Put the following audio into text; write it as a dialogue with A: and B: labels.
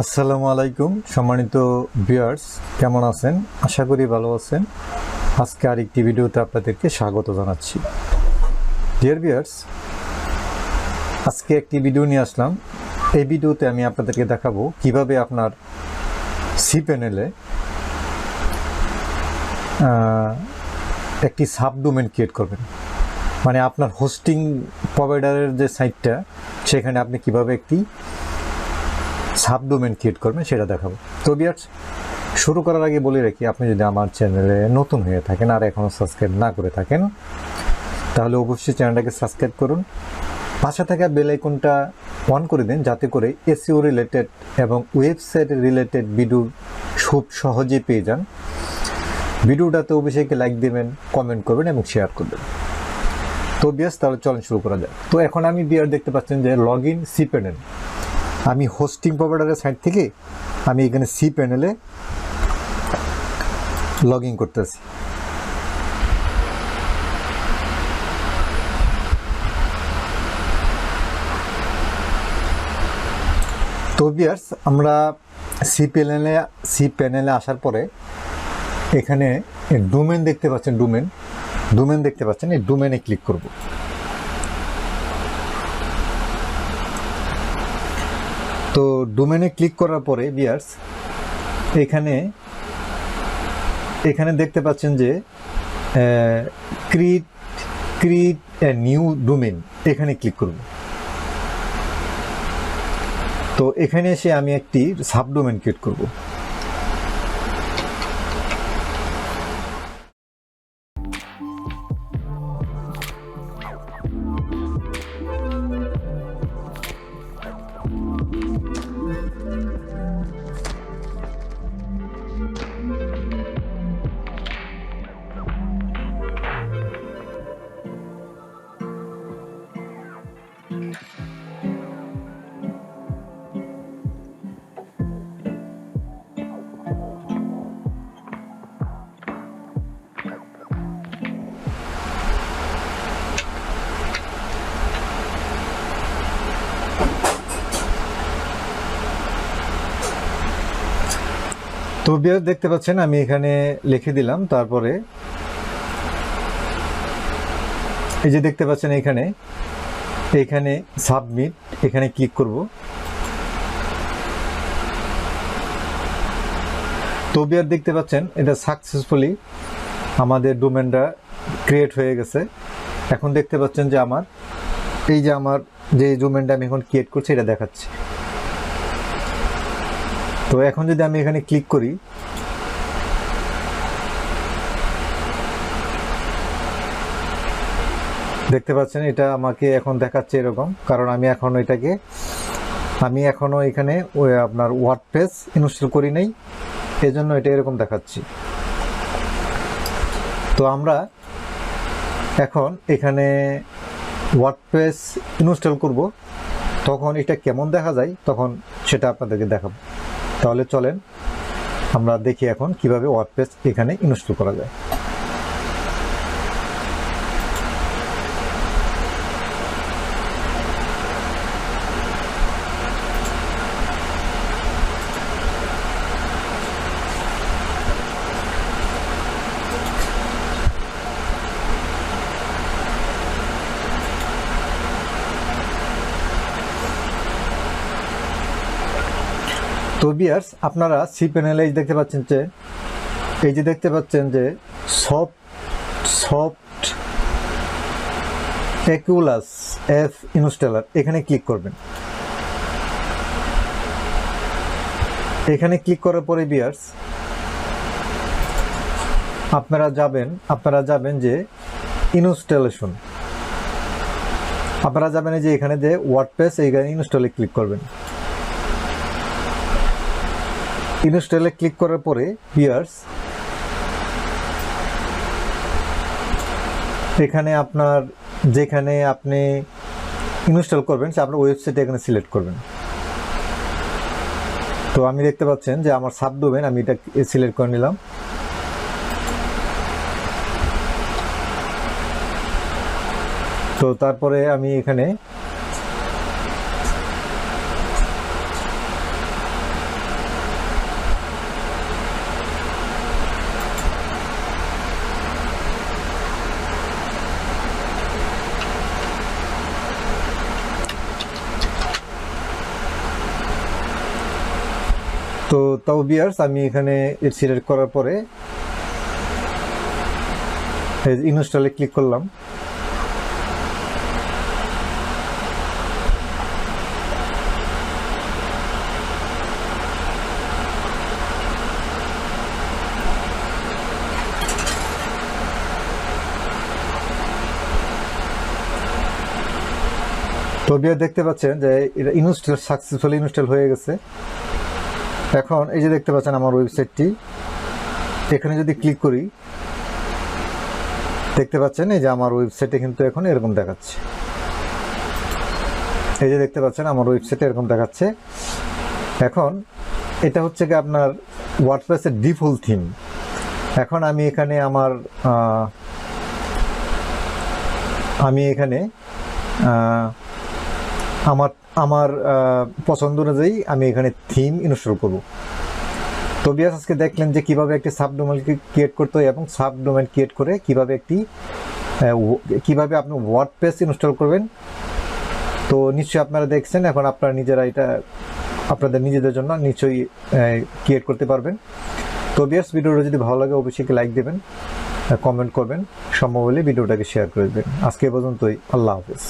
A: আসসালামু আলাইকুম, সম্মানিত ভিউয়ার্স, কেমন আছেন? আশা করি ভালো আছেন। আজকে আরেকটি ভিডিওতে আপনাদেরকে স্বাগত জানাচ্ছি। ডিয়ার ভিউয়ার্স, আজকে একটি ভিডিও নিয়ে আসলাম। এই ভিডিওতে আমি আপনাদেরকে দেখাবো কীভাবে আপনার সি প্যানেলে একটি সাবডোমেন ক্রিয়েট করবেন। মানে আপনার হোস্টিং প্রোভাইডারের যে সাইটটা, সেখানে আপনি কীভাবে একটি সাবডোমেন ক্রিয়েট করবেন, সেটা দেখাবো। তো বিয়ার্স শুরু করার আগে বলে রাখি, আপনি যদি আমার চ্যানেলে নতুন হয়ে থাকেন আর এখনও সাবস্ক্রাইব না করে থাকেন, তাহলে অবশ্যই চ্যানেলটাকে সাবস্ক্রাইব করুন। পাশে থাকা বেল আইকনটা অন করে দিন, যাতে করে এসিও রিলেটেড এবং ওয়েবসাইট রিলেটেড ভিডিও খুব সহজেই পেয়ে যান। ভিডিওটাতে অবশ্যই লাইক দেবেন কমেন্ট করবেন এবং শেয়ার করবেন তো বিয়াস তাহলে চলেন শুরু করা যায় তো এখন আমি বিয়ার দেখতে পাচ্ছেন যে লগ ইন সি প্যানেল আমি হোস্টিং প্রোভাইডারের সাইট থেকে আমি এখানে সি প্যানেলে লগ ইন করতেছি। তো বিয়ার্স আমরা সি প্যানেলে সি প্যানেলে আসার পরে এখানে ডোমেন দেখতে পাচ্ছেন ডোমেন ডোমেন দেখতে পাচ্ছেন, এই ডোমেনে ক্লিক করব। তো ডোমেনে ক্লিক করার পরে বিয়ার্স এখানে এখানে দেখতে পাচ্ছেন যে ক্রিট ক্রিট নিউ ডোমেন এখানে ক্লিক করব তো এখানে এসে আমি একটি সাবডোমেন ক্রিয়েট করব। তো বিয়ার দেখতে পাচ্ছেন, আমি এখানে লিখে দিলাম, তারপরে এই যে দেখতে পাচ্ছেন এখানে এখানে সাবমিট এখানে ক্লিক করব। তো বিয়ার দেখতে পাচ্ছেন, এটা সাকসেসফুলি আমাদের ডোমেনটা ক্রিয়েট হয়ে গেছে। এখন দেখতে পাচ্ছেন যে আমার, এই যে আমার যে ডোমেনটা আমি এখন ক্রিয়েট করছি, এটা দেখাচ্ছে। তো এখন যদি আমি এখানে ক্লিক করি, দেখতে পাচ্ছেন এটা আমাকে এখন দেখাচ্ছে এরকম, কারণ আমি এখন এটাকে, আমি এখনও এখানে ওই আপনার ওয়ার্ড পেজ ইনস্টল করি নাই, এজন্য এটা এরকম দেখাচ্ছি। তো আমরা এখন এখানে ওয়ার্ড পেজ ইনস্টল করব, তখন এটা কেমন দেখা যায়, তখন সেটা আপনাদেরকে দেখাবো। তাহলে চলেন আমরা দেখি এখন কীভাবে ওয়ার্ডপ্রেস এখানে ইনস্টল করা যায়। তো বিয়ার্স, আপনারা সি প্যানেলে দেখতে পাচ্ছেন যে, এই যে দেখতে পাচ্ছেন যে soft Softaculous F installer এখানে ক্লিক করবেন। এখানে ক্লিক করার পরে বিয়ার্স, আপনারা যাবেন আপনারা যাবেন যে ইনস্টলেশন আপনারা যাবেন যে এখানে যে ওয়ার্ডপ্রেস এইখানে ইনস্টলে ক্লিক করবেন। ইনস্টলে ক্লিক করার পরে পিয়ার্স এখানে আপনার যেখানে আপনি ইনস্টল করবেন, সে আপনার ওয়েবসাইট এখানে সিলেক্ট করবেন। তো আমি দেখতে পাচ্ছেন যে আমার সাবডোমেন আমি এটা সিলেক্ট করে নিলাম। তো তারপরে আমি এখানে তো তাও বিয়ার্স, আমি এখানে সিলেক্ট করার পরে ইনস্টলে ক্লিক করলাম। তো বিয়ার দেখতে পাচ্ছেন যে এটা ইনস্টল সাকসেসফুলি ইনস্টল হয়ে গেছে। এখন এই যে দেখতে পাচ্ছেন আমার ওয়েবসাইটটি। এখানে যদি ক্লিক করি, দেখতে পাচ্ছেন এই যে আমার ওয়েবসাইটে কিন্তু এখন এরকম দেখাচ্ছে। এই যে দেখতে পাচ্ছেন আমার ওয়েবসাইটে এরকম দেখাচ্ছে। এখন এটা হচ্ছে কি আপনার ওয়ার্ডপ্রেসের ডিফল্ট থিম। এখন আমি এখানে আমার আমি এখানে আমার আমার পছন্দ অনুযায়ী আমি এখানে থিম ইনস্টল করব। তো বিয়াস আজকে দেখলেন যে কীভাবে একটি সাব ডোমেন ক্রিয়েট করতে হয় এবং সাব ডোমেন ক্রিয়েট করে কীভাবে একটি কীভাবে আপনি ওয়ার্ডপ্রেস ইনস্টল করবেন। তো নিশ্চয়ই আপনারা দেখছেন, এখন আপনারা নিজেরা এটা, আপনাদের নিজেদের জন্য নিশ্চয়ই ক্রিয়েট করতে পারবেন। তো বিয়াস ভিডিওটা যদি ভালো লাগে অবশ্যই লাইক দেবেন কমেন্ট করবেন। সম্ভব হলে ভিডিওটাকে শেয়ার করে দেবেন। আজকে পর্যন্তই। আল্লাহ হাফেজ।